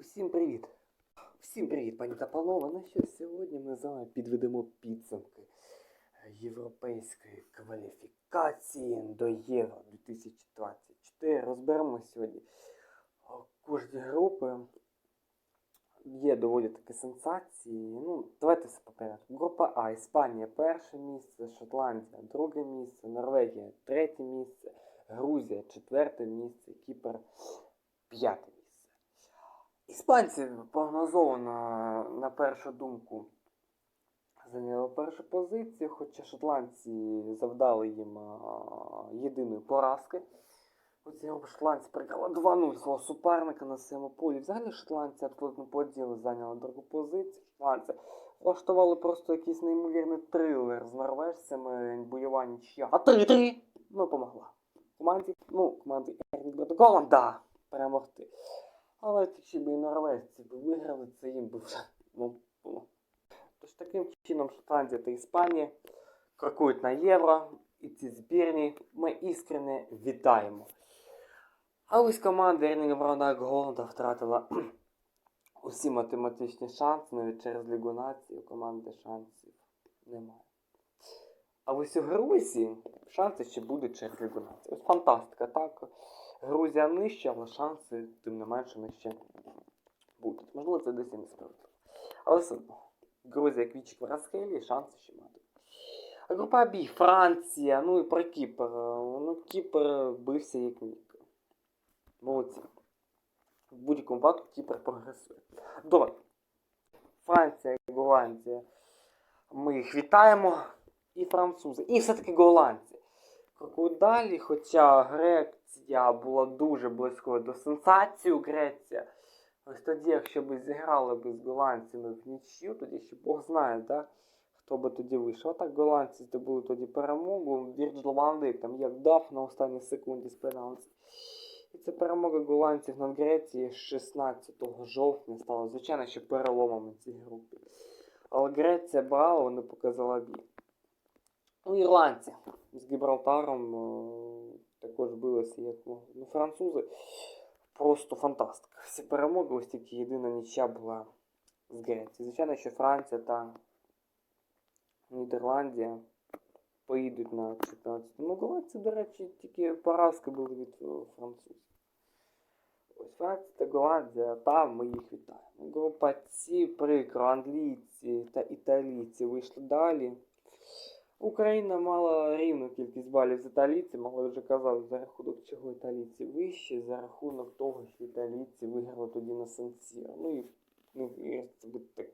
Усім привіт! Всім привіт, пані та панове. Ну що, сьогодні ми з вами підведемо підсумки європейської кваліфікації до Євро 2024. Розберемо сьогодні кожні групи. Є доволі такі сенсації. Ну, давайте все по. Група А. Іспанія перше місце, Шотландія друге місце, Норвегія третє місце, Грузія четверте місце, Кіпр п'яте. Іспанці прогнозовано на першу думку зайняли першу позицію, хоча шотландці завдали їм єдиної поразки. Оці шотландці переграли 2-0 свого суперника на своєму полі. Взагалі шотландці абсолютно по ділу зайняли другу позицію. Шотландці влаштували просто якийсь неймовірний трилер з норвежцями, бойова нічия. А 3-3! Ну, помогла. Команді, ну, команді Ернік голом, да, перемогти. Але якщо б і норвежці б виграли, це їм би вже було. Тож таким чином Шотландія та Іспанія крокують на євро, і ці збірні ми іскренне вітаємо. А ось команда Ернінга Брауна Голда втратила усі математичні шанси, навіть через Лігу нації у команди шансів немає. А ось у Грузії шанси ще будуть через нації. Ось фантастика, так? Грузія нижча, але шанси, тим не менше, нижче будуть. Можливо, це десь і несправедливо. Але все одно. Грузія квічик в Расхелі, шанси ще мати. Група Бі, Франція, ну і про Кіпр. Ну, Кіпр бився як міг. Молодці. В будь-якому випадку Кіпр прогресує. Добре. Франція Голландія. Ми їх вітаємо. І французи. І все-таки голландці. Крокують далі, хоча Греція була дуже близькою до сенсації Греція. Ось тоді, якщо б зіграли б з голландцями в нічю, тоді ще Бог знає, да? хто би тоді вийшов. А так голландці здобули тоді перемогу. Вірджил Ван там як дав на останній секунді з пенальті. І ця перемога голландців над Грецією 16 жовтня стала, звичайно, ще переломом у цій групі. Але Греція брала, вони показала бій. Ну, ірландці з Гібралтаром е, також билися, як ну, французи. Просто фантастика. Всі перемоги, ось тільки єдина нічя була з Греції. Звичайно, що Франція та Нідерландія поїдуть на 14. Ну, Голландці, до речі, тільки поразки були від е, французів. Ось Франція та Голландія, там ми їх вітаємо. Група Ці прикро, англійці та італійці вийшли далі. Україна мала рівну кількість балів з італійцями, але вже казав, за рахунок чого італійці вищі, за рахунок того, що італійці виграли тоді на Сан-Сіро. Ну і ну, і це буде так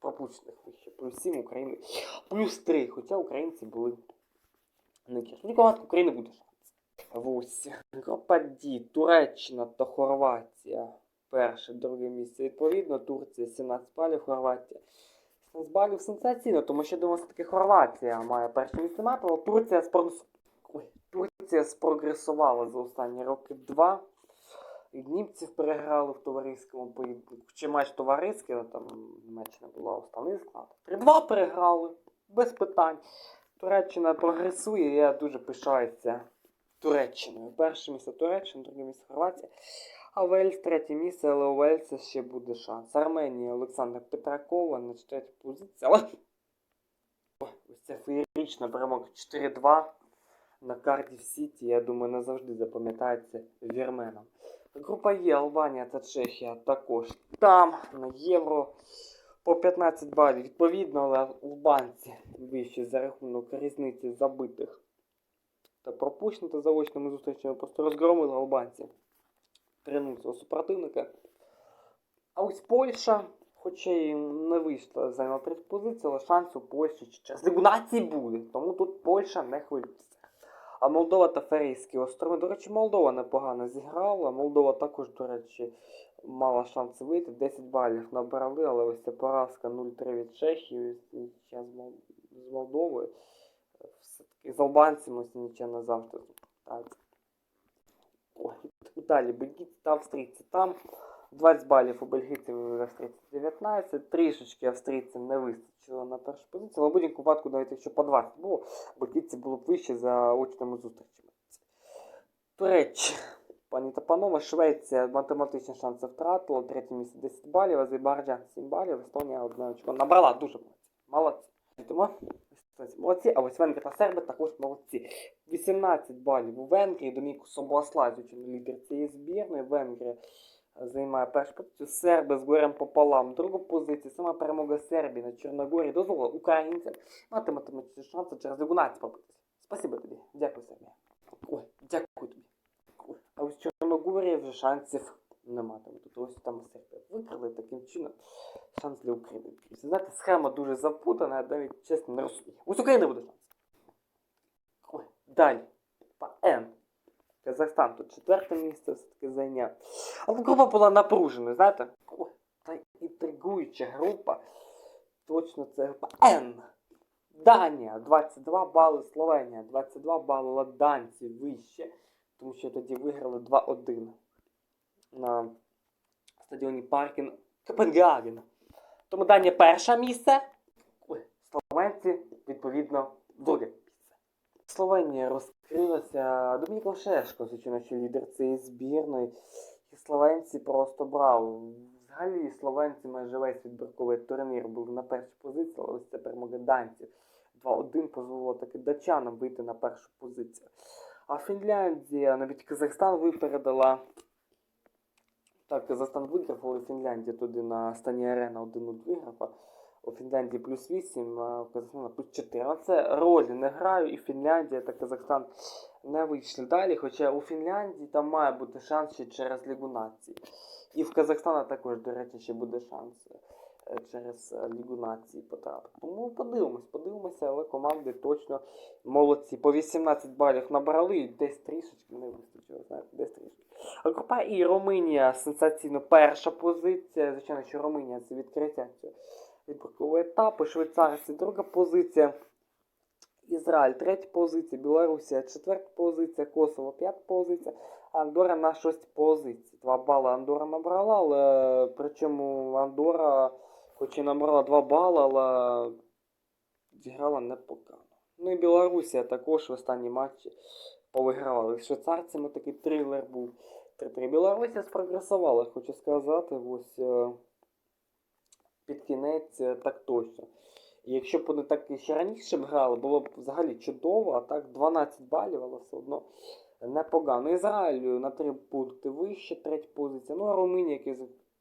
пропущених вище. Плюс 7 України. Плюс 3, хоча українці були не гірші. Ніколи України буде шанс. Ось. Група Ді, Туреччина та Хорватія. Перше, друге місце. Відповідно, Турція 17 балів, Хорватія. 16 балів сенсаційно, тому що думаю, все-таки Хорватія має перше місце мати, але Турція, спрогрес... Турція спрогресувала за останні роки два. І німців переграли в товариському поєдинку. Чи матч товариський, але там Німеччина була основний склад. 3-2 переграли, без питань. Туреччина прогресує, я дуже пишаюся Туреччиною. Перше місце Туреччина, друге місце Хорватія. А Вельс третє місце, але у Вельса ще буде шанс. Арменія Олександр Петракова на четвертій позиції. Але ось ця феєрична перемога 4-2 на карті в Сіті, я думаю, назавжди запам'ятається вірменом. Група Є, Албанія та Чехія також там на євро по 15 балів. Відповідно, але албанці вищі за рахунок різниці забитих та пропущених та заочними зустрічами просто розгромили албанці. 3 свого супротивника. А ось Польща, хоча і не вийшла зайняла третю позицію, але шанс у Польщі через Лігу націй буде. Тому тут Польща не хвилюється. А Молдова та Ферійські острови. До речі, Молдова непогано зіграла. Молдова також, до речі, мала шанс вийти. 10 балів набрали, але ось ця поразка 0-3 від Чехії. З, Мол... з Молдовою. Все-таки з албанцями нічия не завжди так. Ой, далі бельгійці та австрійці. Там 20 балів у бельгійців і австрійців 19. Трішечки австрійцям не вистачило на першу позицію, але в будь-якому випадку, навіть якщо по 20 було, бельгійці було б вище за очними зустрічами. Туреччина. Пані та панове, Швеція математичні шанси втратила, третє місце 10 балів, Азербайджан 7 балів, Естонія 1 очко. Набрала дуже молодці. Молодці. Молодці, а ось Венгри та Серби також молодці. 18 балів у Венгрії, Доміку Собослазючи лідер цієї збірної. Венгрія е, займає першу позицію. Серби з горем пополам. Другу позицію. Сама перемога Сербії на Чорногорії дозволила українцям мати математичні шанси через 12 пробитися. Спасибо тобі. Дякую, Сербія. Ой, дякую тобі. А ось Чорногорії вже шансів нема. Там тут ось там Сербія викрили таким чином. Шанс для України. відкрився. Знаєте, схема дуже запутана, навіть чесно не розумію. Ось України буде шанс. Ой, далі. Н. Казахстан тут четверте місце все-таки зайняв. Але група була напруженою, знаєте? Та інтригуюча група. Точно це група Н. Данія 22 бали, Словенія 22 бали, данці вище. Тому що тоді виграли 2-1 на стадіоні Паркін Копенгаген. Тому Данія перше місце. Словенці, відповідно, друге місце. Словенія розкрилася. Домінік Шешко, звичайно, що лідер цієї збірної. І словенці просто брали. Взагалі словенці майже весь відбірковий турнір були на першій позиції, але ось це перемога данців. 2-1 дозволило таки датчанам вийти на першу позицію. А Фінляндія, навіть Казахстан випередила. Так, Казахстан виграв, але Фінляндія туди на стані арена 1 виграв. У Фінляндії плюс 8, а в Казахстані плюс 4. Але це ролі не граю, і Фінляндія та Казахстан не вийшли далі. Хоча у Фінляндії там має бути шанс ще через Лігу націй. І в Казахстана також, до речі, ще буде шанс е, через е, Лігу націй потрапити. Тому подивимось, подивимося, але команди точно молодці. По 18 балів набрали і десь трішечки не вистачило, знаєте, десь трішки. Група І Румунія сенсаційно перша позиція. Звичайно, що Румунія це відкриття цього відбіркового етапу. Швейцарці друга позиція. Ізраїль третя позиція, Білорусія четверта позиція, Косово п'ята позиція, Андора на шостій позиції. Два бали Андора набрала, але причому Андора, хоч і набрала два бали, але зіграла непогано. Ну і Білорусія також в останній матчі повигравали з швейцарцями, такий трилер був. 3-3. Білорусія спрогресувала, хочу сказати, ось е, під кінець е, так точно. Якщо б вони так ще раніше б грали, було б взагалі чудово, а так 12 балів, але все одно непогано. Ізраїлю на 3 пункти вище, третя позиція. Ну а Румунія, який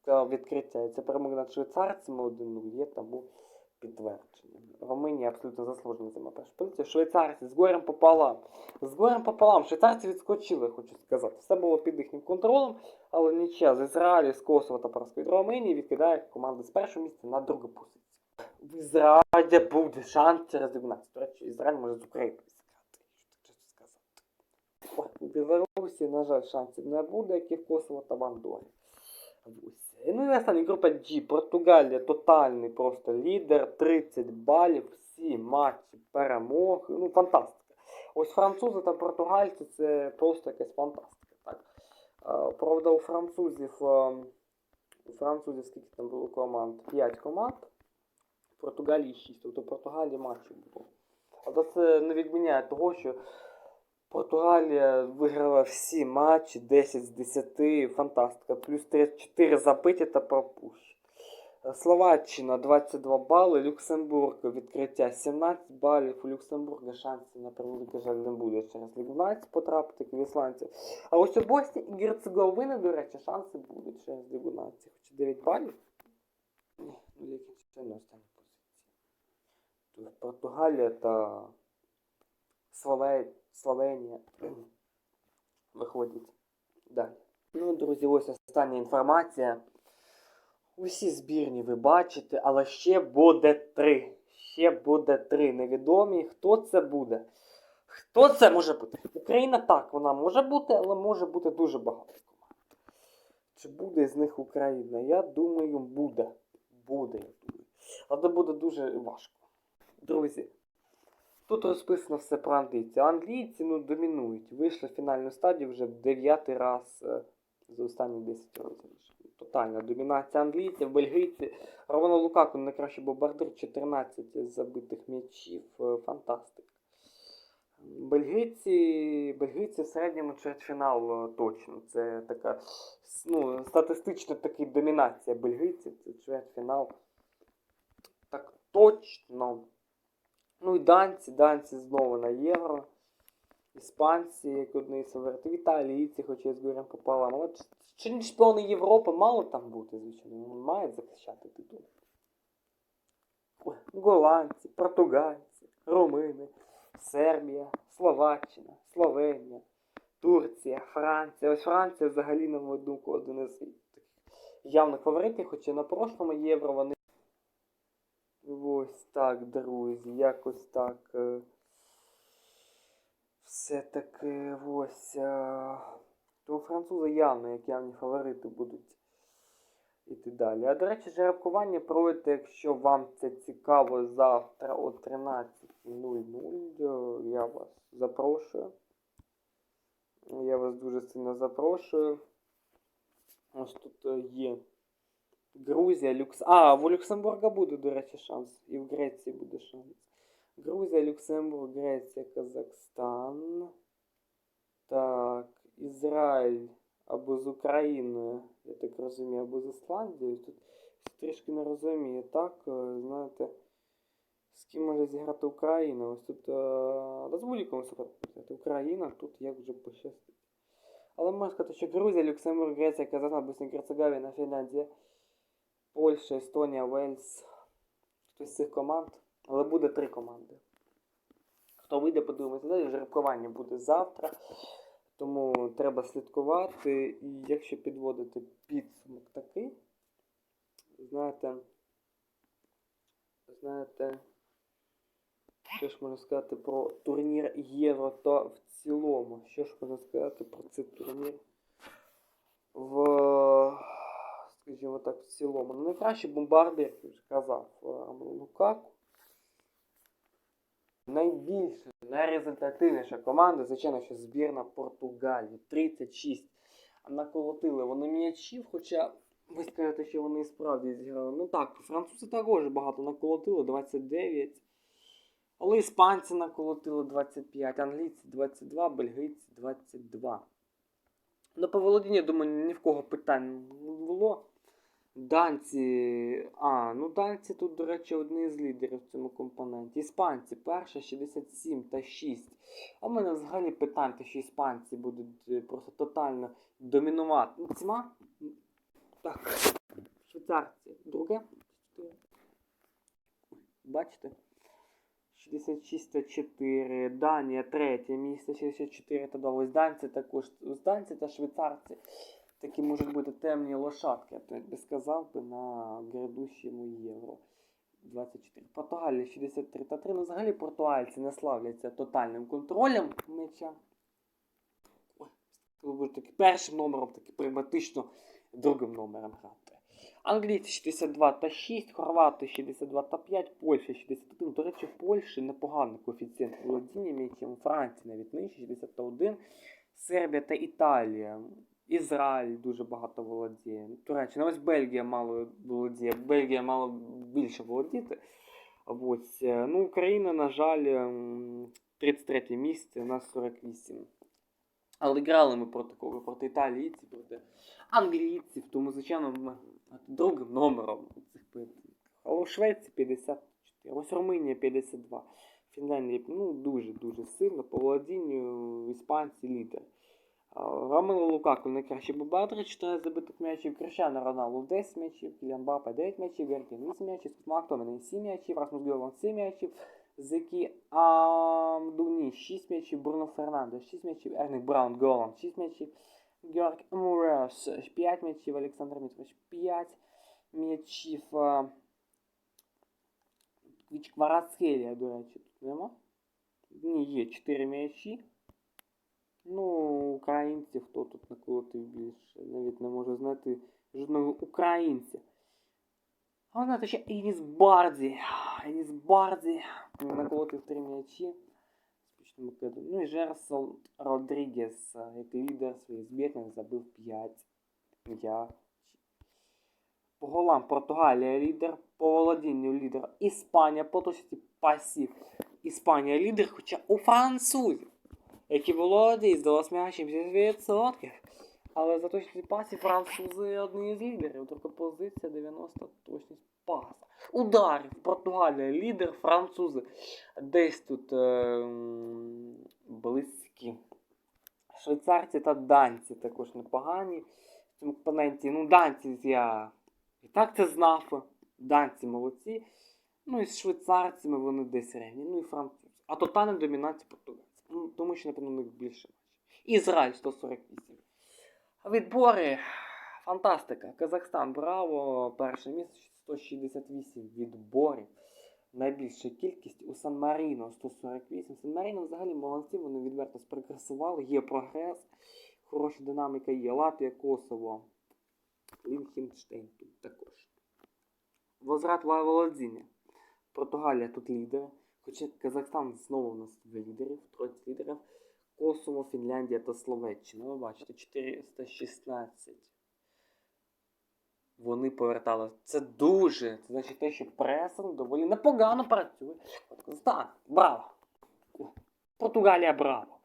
відкриття, це перемога над швейцарцями 1-0, є тому підтвердження. Румунія абсолютно заслужено займа першу позицію. Швейцарці з горем пополам. З горем пополам. Швейцарці відскочили, хочу сказати. Все було під їхнім контролем, але нічия з Ізраїлю, з Косово та просто від Румунії відкидає команду з першого місця на другу позицію. В Ізраїлі буде шанс через 12. До речі, Ізраїль може з чесно сказати. Білорусі, на жаль, шансів не буде, як і в Косово та в Андорі. Ось. Ну і остання група G. Португалія тотальний просто лідер, 30 балів, всі матчі перемог. Ну, фантастика. Ось французи та португальці це просто якась фантастика. Так? Правда, у французів, у французів скільки там було команд? 5 команд. В Португалії 6. Тобто в Португалії матчів було. Але це не відміняє того, що Португалія виграла всі матчі 10 з 10, фантастика. Плюс 4 забиті та пропущені. Словаччина 22 бали, Люксембург відкриття 17 балів. У Люксембурга шансів на превеликий жаль не буде через Лігу потрапити в ісландців. А ось у Боснії і Герцеговини, до речі, шанси будуть через Лігу націй. Хоч 9 балів. Ні, ну яким це не останні позиції. Португалія та Слове... Словенія виходять далі. Ну, друзі, ось остання інформація. Усі збірні ви бачите, але ще буде три. Ще буде три. Невідомі. Хто це буде? Хто це може бути? Україна так, вона може бути, але може бути дуже багато команд. Чи буде з них Україна? Я думаю, буде. Буде. Але буде дуже важко. Друзі, тут розписано все про англійців. Англійці ну, домінують. Вийшли в фінальну стадію вже в дев'ятий раз е, за останні 10 років. Тотальна домінація англійців, бельгійці. Романо Лукаку найкращий бомбардир, 14 забитих м'ячів. Е, Фантастика. Бельгійці, бельгійці в середньому чвертьфінал е, точно. Це така ну, статистично таки домінація бельгійців, це чвертьфінал. Так точно. Ну і данці, данці знову на євро. Іспанці, як одні фаворитів, італійці, хоча я з горем пополам. Але чемпіони Європи мало там бути, звичайно. Вони мають захищати титул. Голландці, португальці, румини, Сербія, Словаччина, Словенія, Турція, Франція. Ось Франція взагалі, на мою думку, один із таких явних фаворитів, хоча на прошлому євро вони. Так, друзі, якось так. е, Все-таки ось. е, То французи явно, як явні фаворити будуть іти далі. А до речі, жеребкування проводите, якщо вам це цікаво завтра о 13.00. е, Я вас запрошую. Я вас дуже сильно запрошую. Ось тут є Грузія, Люкс. А, в Люксембурга буде, до речі, шанс. І в Греції буде шанс. Грузія, Люксембург, Греція, Казахстан. Так, Ізраїль або з Україною, я так розумію, або з Ісландією. Тут трішки не розумію. Так, е, знаєте, з ким може зіграти Україна? Ось тут е, з будь-якому суперника. Україна, тут як вже пощастить. Але можна сказати, що Грузія, Люксембург, Греція, Казахстан, Босния і Герцеговина, Фінляндія, Польща, Естонія, Вельс. Хтось з цих команд. Але буде три команди. Хто вийде, подивимося далі. Жеребкування буде завтра. Тому треба слідкувати. І якщо підводити підсумок такий, знаєте, знаєте, що ж можна сказати про турнір Євро та в цілому? Що ж можна сказати про цей турнір? В, скажімо так, в цілому. Ну, найкращий бомбардир, як вже казав, е, Лукаку. Найбільша, найрезультативніша команда, звичайно, що збірна Португалії. 36. Наколотили вони м'ячів, хоча ви скажете, що вони і справді зіграли. Ну так, французи також багато наколотили, 29. Але іспанці наколотили 25, англійці 22, бельгійці 22. Ну, по володінню, думаю, ні в кого питань не було. Данці. А, ну данці тут, до речі, одні з лідерів в цьому компоненті. Іспанці перша 67 та 6. А в мене взагалі питань, що іспанці будуть е, просто тотально домінувати. Ну, Ціма? Так. Швейцарці. Друге. Бачите? 66 та 4. Данія третє місце, 64 та 2. Ось данці також. Ось данці та швейцарці. Такі можуть бути темні лошадки, я би сказав би на грядущому євро 24. Португалія 63 та 3. Ну, взагалі португальці не славляться тотальним контролем м'яча. Ой, таки першим номером, таки прагматично другим номером грати. Англійці 62 та 6, хорвати 62 та 5, Польща 61. До речі, в Польщі непоганий коефіцієнт володіння м'ячем, Франції навіть нижче 61, Сербія та Італія. Ізраїль дуже багато володіє. Туреччина, ось Бельгія мало володіє. Бельгія мало більше володіти. Ось. е, Ну, Україна, на жаль, ем, 33 місце, у нас 48. Але грали ми проти кого? Проти італійців, проти англійців, тому, звичайно, ми другим номером цих поєдинків. Але у Швеції 54, ось Румунія 52. Фінляндія ну, дуже-дуже сильно. По володінню іспанці лідер. Ромело Лукаку найкращий бомбардир, 14 забитих м'ячів, Кришано Роналду 10 м'ячів, Кіліан Бапе 9 м'ячів, Геркін 8 м'ячів, Мактоміней 7 м'ячів, Расмус Гьоланд 7 м'ячів, Зекі Амдуні 6 м'ячів, Бруно Фернандес 6 м'ячів, Ерник Браун Голланд 6 м'ячів, Георг Мурес 5 м'ячів, Олександр Мітрович 5 м'ячів, Квіч Кварацхелія, до речі, тут нема? Ні, є 4 м'ячі. Ну, українців хто тут наколотив більше? Навіть не можу знайти жодного українця. А знаєте, ще Еніс Бардзі. Еніс Бардзі наколотив три м'ячі. Ну і Жерсон Родрігес, як лідер своїх збірних, забив 5 м'ячів. По голам Португалія лідер, по володінню лідер Іспанія, по точці пасів Іспанія лідер, хоча у французів, які володіють здалось м'ячем 70%. Але за точність пасів французи одні з лідерів. Тобто позиція 90 точність паса. Ударів. Португалія лідер, французи. Десь тут е, близькі. Швейцарці та данці також непогані в цьому компоненті. Ну, данці я і так це знав. Данці молодці. Ну і з швейцарцями вони десь рівні. Ну і французи. А тотальна домінація португальців. Ну, тому що, напевно, у них більше матчів. Ізраїль 148. Відбори. Фантастика. Казахстан, браво. Перше місце 168 відборів. Найбільша кількість у Сан-Маріно 148. Сан-Маріно взагалі молодці, вони відверто спрогресували, є прогрес, хороша динаміка є. Латвія, Косово, Лінхенштейн тут також. Возврат володіння. Португалія тут лідер. Хоча Казахстан знову у нас в лідерів, троє лідерів. Косово, Фінляндія та Словаччина. Ви бачите, 416. Вони повертали. Це дуже. Це значить те, що пресинг доволі непогано працює. Казахстан, браво! Португалія, браво!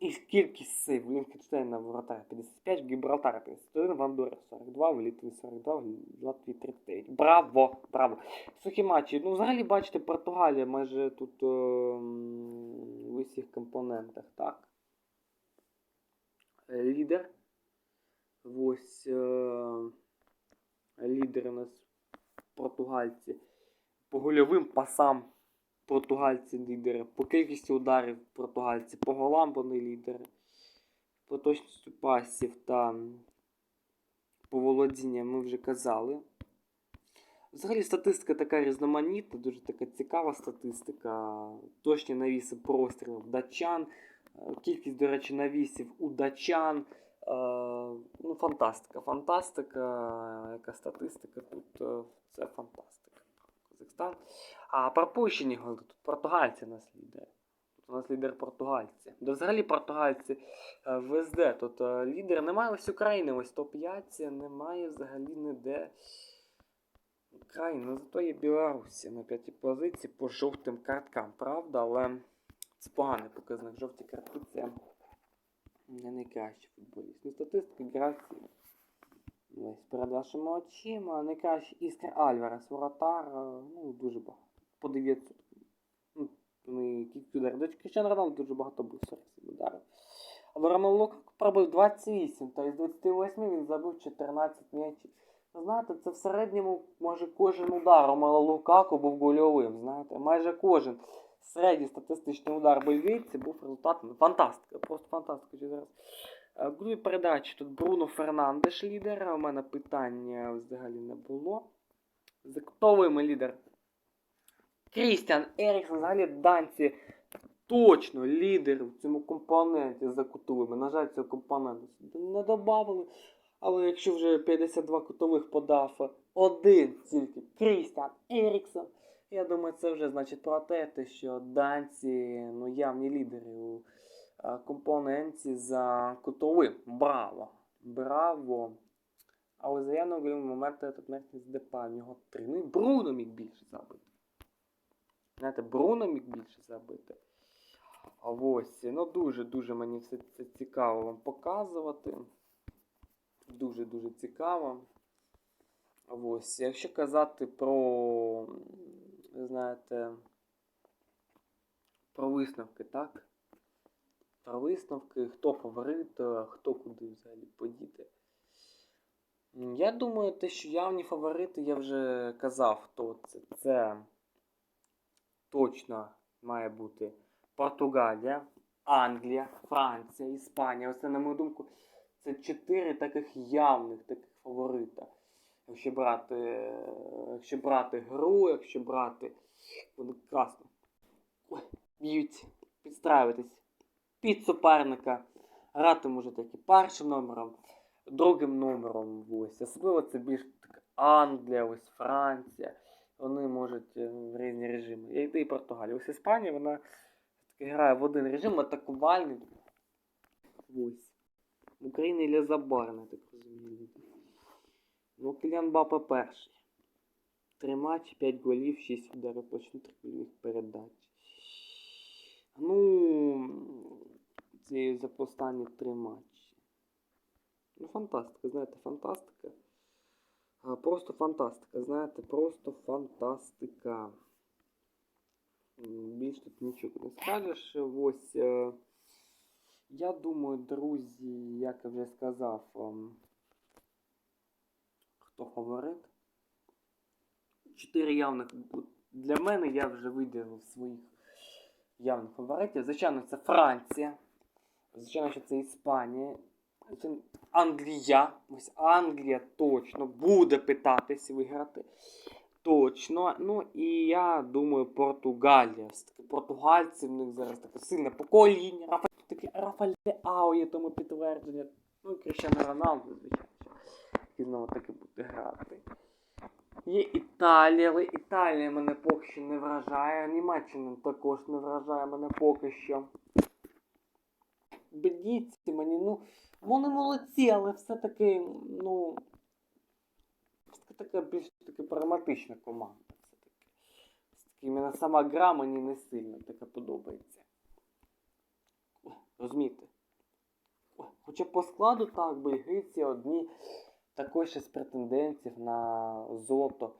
І кількість сейв Лінкенштейна в воротаря 55, Гібралтара 51, в 42, в Літві 42, в Латвії 39. Браво! Браво! Сухі матчі. Ну, взагалі, бачите, Португалія майже тут е, м, в усіх компонентах, так? Е, Лідер. Ось е, лідери у нас португальці. По гольовим пасам португальці лідери. По кількості ударів португальці. По голам вони лідери. По точності пасів та по володінням ми вже казали. Взагалі статистика така різноманітна, дуже така цікава статистика. Точні навіси прострілів датчан. Е, Кількість, до речі, навісів у датчан. Е, ну, фантастика. Фантастика, яка статистика тут е, це фантастика. Казахстан. А пропущені голи тут португальці нас лідери. Тут у нас лідер португальці. Да взагалі португальці е, везде. Тут е, лідер немає ось України, ось топ-5 немає взагалі ніде. Україна, зато є Білорусі на п'ятій позиції по жовтим карткам, правда, але це поганий показник. Жовті картки це не найкращий футболіст. Ну, статистика гравців. Ось перед вашими очима. Найкращий Іскер Альварес, воротар, е, ну, дуже багато. По 900. Ну, вони кілька ударів. До Кріщан Роналду дуже багато був 47 ударів. Але Ромело Лукаку пробив 28, то із 28 він забив 14 м'ячів. Знаєте, це в середньому може кожен удар Ромело Лукаку був гольовим. Знаєте, майже кожен середній статистичний удар бельгійці був результатом. Фантастика, просто фантастика. Зараз. Е, В другій передачі тут Бруно Фернандеш лідер. У мене питання взагалі не було. За кутовими лідер. Крістіан Еріксон, взагалі данці точно лідер в цьому компоненті за кутовими. На жаль, цього компоненту не додавали. Але якщо вже 52 кутових подав один тільки Крістіан Еріксон, я думаю, це вже значить про те, що данці ну, явні лідери у а, компоненті за кутовим. Браво! Браво! Але за явно гольовим моментом тут навіть не здепа, в нього три. Ну і Бруно міг більше забити. Знаєте, Бруно міг більше забити. А ось, ну дуже-дуже мені все це цікаво вам показувати. Дуже-дуже цікаво. Ось, якщо казати про, знаєте, про висновки, так? Про висновки, хто фаворит, е, хто куди взагалі подіти. Я думаю, те, що явні фаворити, я вже казав, хто це. Це точно має бути Португалія, Англія, Франція, Іспанія. Оце, на мою думку, це чотири таких явних таких фаворита. Якщо брати, якщо брати гру, якщо брати. Вони красно. Б'ють, підстраюватись під суперника. Грати можете як і першим номером, другим номером. Ось. Особливо це більш так Англія, ось Франція. Вони можуть е, в різні режими. І, і Португалія. Ось Іспанія, вона таки грає в один режим, атакувальний. Ось. Україні Ілля я так розумію. Ну, Кілян Бапа перший. Три матчі, 5 голів, 6 ударів точно 3 передач. Ну, ці за останні три матчі. Ну, фантастика, знаєте, фантастика. Просто фантастика, знаєте, просто фантастика. М, Більш тут нічого не скажеш. Ось. е, Я думаю, друзі, як я вже сказав, ем, хто фаворит. Чотири явних. Для мене я вже виділив своїх явних фаворитів. Звичайно, це Франція. Звичайно, що це Іспанія. Англія. Ось Англія точно буде питатись виграти. Точно. Ну і я думаю, Португалія. Португальці в них зараз таке сильне покоління. Рафа... Таке Рафаль Ау є тому підтвердження. Ну і Кріщано Роналду, звичайно. І знову таки буде грати. Є Італія, але Італія мене поки що не вражає. Німеччина також не вражає мене поки що. Бельгійці мені, ну, вони молодці, але все-таки, ну. Така більш таки прагматична команда. Все-таки. Іменно сама гра мені не сильно така подобається. Розумієте? Хоча по складу так, бельгійці одні також ще з претендентів на золото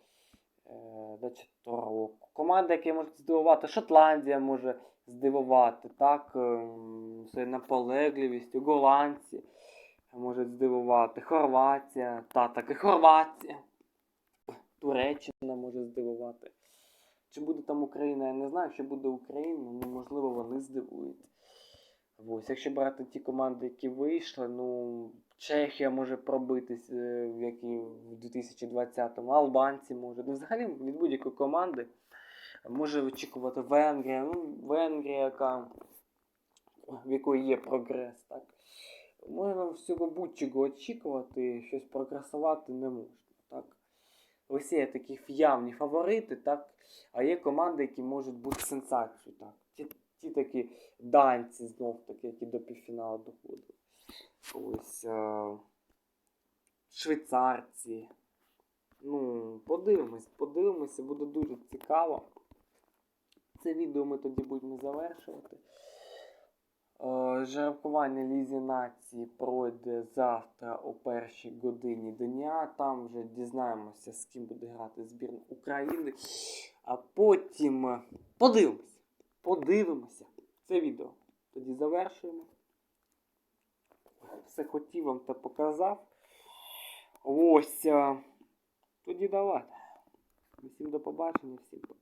е, 24 року. Команда, яка може здивувати, Шотландія може здивувати, так, ем, своєю наполегливістю, голландці можуть здивувати, Хорватія, та так і Хорватія. Туреччина може здивувати. Чи буде там Україна, я не знаю. Якщо буде Україна, ну можливо вони здивують. Ось, якщо брати ті команди, які вийшли, ну Чехія може пробитись, е, як і в 2020-му, албанці можуть. Ну, взагалі від будь-якої команди може очікувати Венгрія. Ну, Венгрія, яка, в якої є прогрес, так. Можна всього будь-чого очікувати, щось прогресувати не можна. Так? Є такі явні фаворити, так? а є команди, які можуть бути сенсацією. Так? Ті, такі данці знов таки, які до півфіналу доходили. Ось е- швейцарці. Ну, подивимось, подивимося, буде дуже цікаво. Це відео ми тоді будемо завершувати. Е, Жеребкування Лізі Нації пройде завтра о першій годині дня. Там вже дізнаємося, з ким буде грати збірна України. А потім е, подивимося. Це відео. Тоді завершуємо. Все хотів вам та показав. Ось. Тоді давайте. Всім до побачення, всім пока.